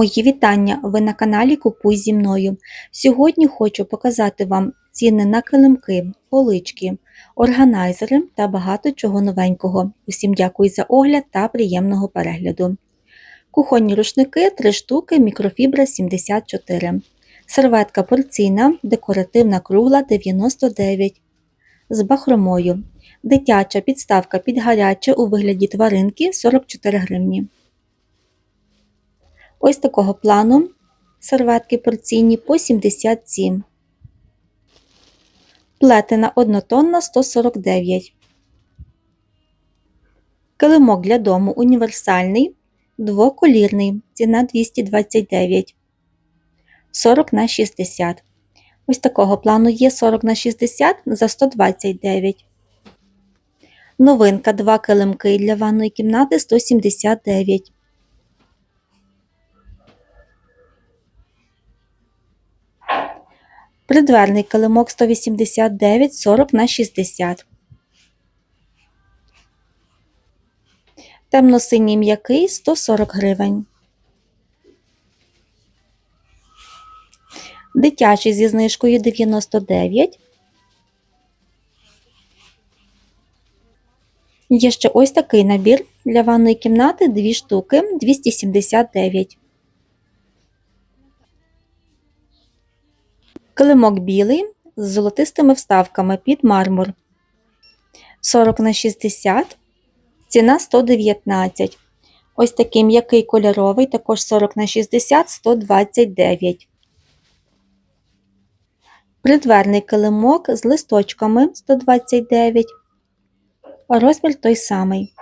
Мої вітання! Ви на каналі Купуй зі мною. Сьогодні хочу показати вам ціни на килимки, полички, органайзери та багато чого новенького. Усім дякую за огляд та приємного перегляду. Кухонні рушники 3 штуки, мікрофібра 74. Серветка порційна, декоративна кругла 99 з бахромою. Дитяча підставка під гаряче у вигляді тваринки 44 гривні. Ось такого плану серветки порційні по 77. Плетена однотонна 149. Килимок для дому універсальний, двоколірний, ціна 229. 40 на 60. Ось такого плану є 40 на 60 за 129. Новинка 2 килимки для ванної кімнати 179. Придверний килимок 189 40 на 60. Темно-синій м'який 140 гривень. Дитячий зі знижкою 99. Є ще ось такий набір для ванної кімнати 2 штуки 279. Килимок білий з золотистими вставками під мармур 40 на 60, ціна 119. Ось такий м'який кольоровий, також 40 на 60 129. Придверний килимок з листочками 129. Розмір той самий.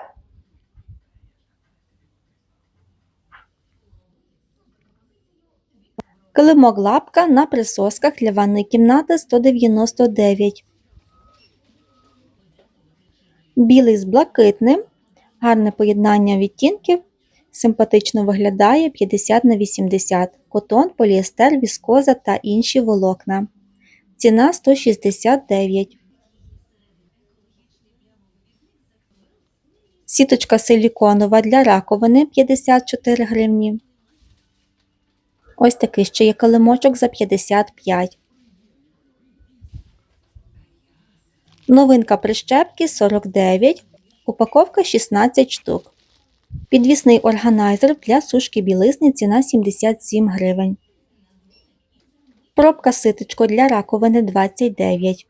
Килимок лапка на присосках для ванної кімнати 199. Білий з блакитним. Гарне поєднання відтінків. Симпатично виглядає 50 на 80 котон, поліестер, віскоза та інші волокна. Ціна 169. Сіточка силіконова для раковини 54 гривні. Ось такий ще є килимочок за 55. Новинка прищепки 49. Упаковка 16 штук. Підвісний органайзер для сушки білизни ціна 77 гривень. Пробка ситочко для раковини 29.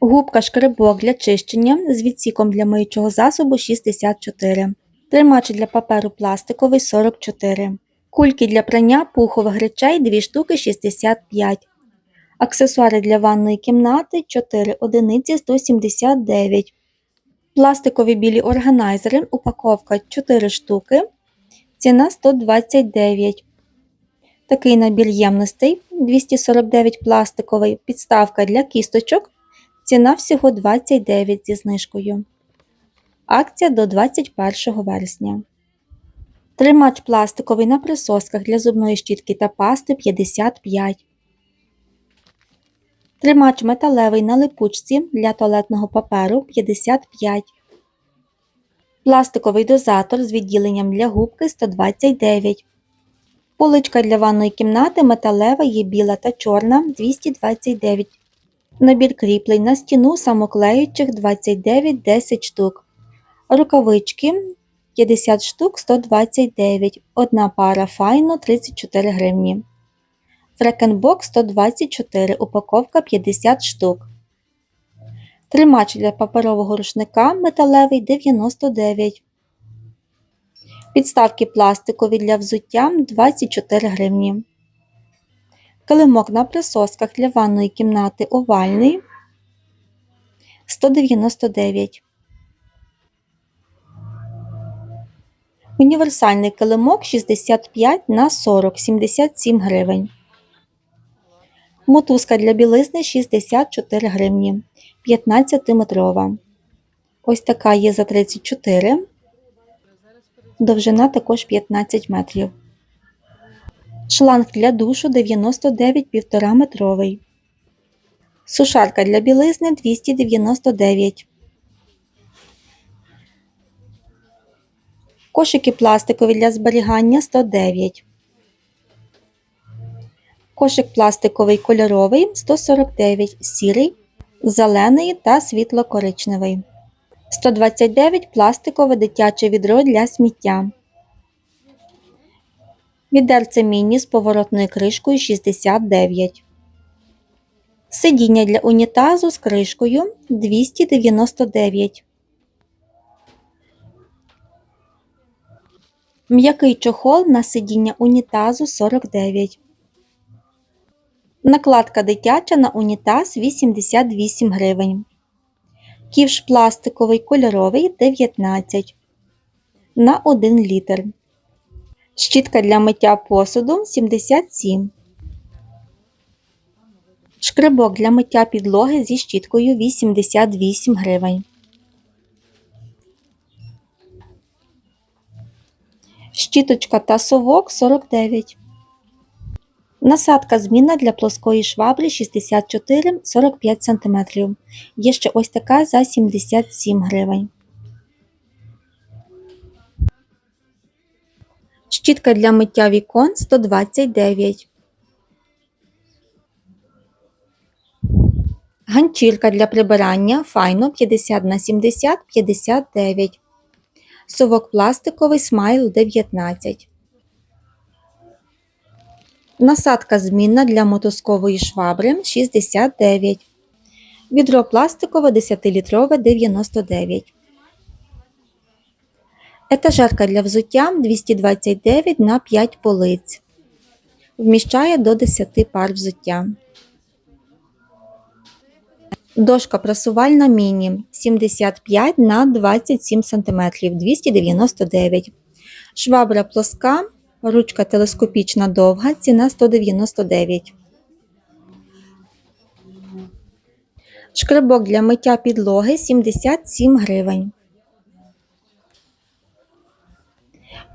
Губка шкребок для чищення з відсіком для миючого засобу 64. Тримач для паперу пластиковий 44. Кульки для прання пухових речей 2 штуки 65. Аксесуари для ванної кімнати 4 одиниці 179. Пластикові білі органайзери. Упаковка 4 штуки. Ціна 129. Такий набір ємностей 249 пластиковий. Підставка для кісточок. Ціна всього 29 зі знижкою. Акція до 21 вересня. Тримач пластиковий на присосках для зубної щітки та пасти 55. Тримач металевий на липучці для туалетного паперу 55. Пластиковий дозатор з відділенням для губки 129. Поличка для ванної кімнати металева є біла та чорна 229. Набір кріплень на стіну самоклеючих 29 10 штук. Рукавички 50 штук 129, одна пара файно 34 гривні. Фрекенбок 124, упаковка 50 штук. Тримач для паперового рушника металевий 99. Підставки пластикові для взуття 24 гривні. Килимок на присосках для ванної кімнати овальний 199. Універсальний килимок 65 на 40 77 гривень. Мотузка для білизни 64 гривні 15 метрова. Ось така є за 34. Довжина також 15 метрів. Шланг для душу 99 1,5 метровий. Сушарка для білизни 299. Кошики пластикові для зберігання 109. Кошик пластиковий кольоровий 149, сірий, зелений та світло-коричневий. 129 пластикове дитяче відро для сміття. Відерце міні з поворотною кришкою 69. Сидіння для унітазу з кришкою 299. М'який чохол на сидіння унітазу 49. Накладка дитяча на унітаз 88 гривень. Ківш пластиковий кольоровий 19 на 1 літр. Щітка для миття посуду 77. Шкребок для миття підлоги зі щіткою 88 гривень. Щіточка та совок 49. Насадка змінна для плоскої швабри 64-45 см. Є ще ось така за 77 гривень. Щітка для миття вікон 129. Ганчірка для прибирання файно 50 на 70 59. Совок пластиковий смайл 19. Насадка змінна для мотузкової швабри 69. Відро пластикове 10-літрове 99. Етажерка для взуття 229 на 5 полиць. Вміщає до 10 пар взуття. Дошка прасувальна міні 75 на 27 см 299. Швабра плоска, ручка телескопічна довга, ціна 199. Шкребок для миття підлоги 77 гривень.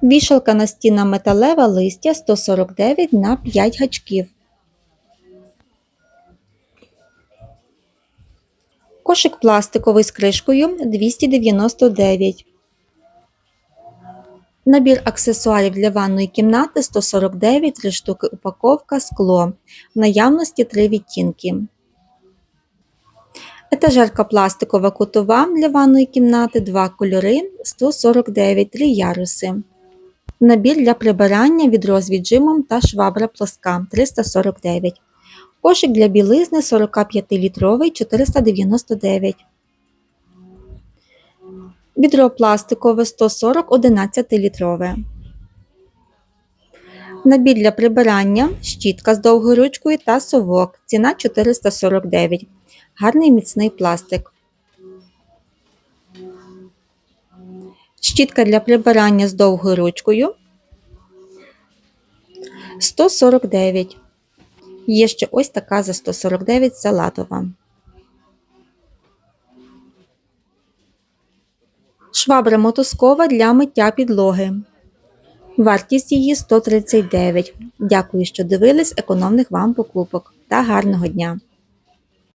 Вішалка настінна металева листя 149 на 5 гачків. Кошик пластиковий з кришкою 299. Набір аксесуарів для ванної кімнати 149, 3 штуки упаковка, скло. В наявності 3 відтінки. Етажерка пластикова кутова для ванної кімнати 2 кольори 149, 3 яруси. Набір для прибирання відро з віджимом та швабра плоска 349. Кошик для білизни 45-літровий 499. Відро пластикове 140 11-літрове. Набір для прибирання, щітка з довгою ручкою та совок. Ціна 449. Гарний міцний пластик. Щітка для прибирання з довгою ручкою 149. Є ще ось така за 149 салатова. Швабра мотоскова для миття підлоги. Вартість її 139. Дякую, що дивились економних вам покупок та гарного дня!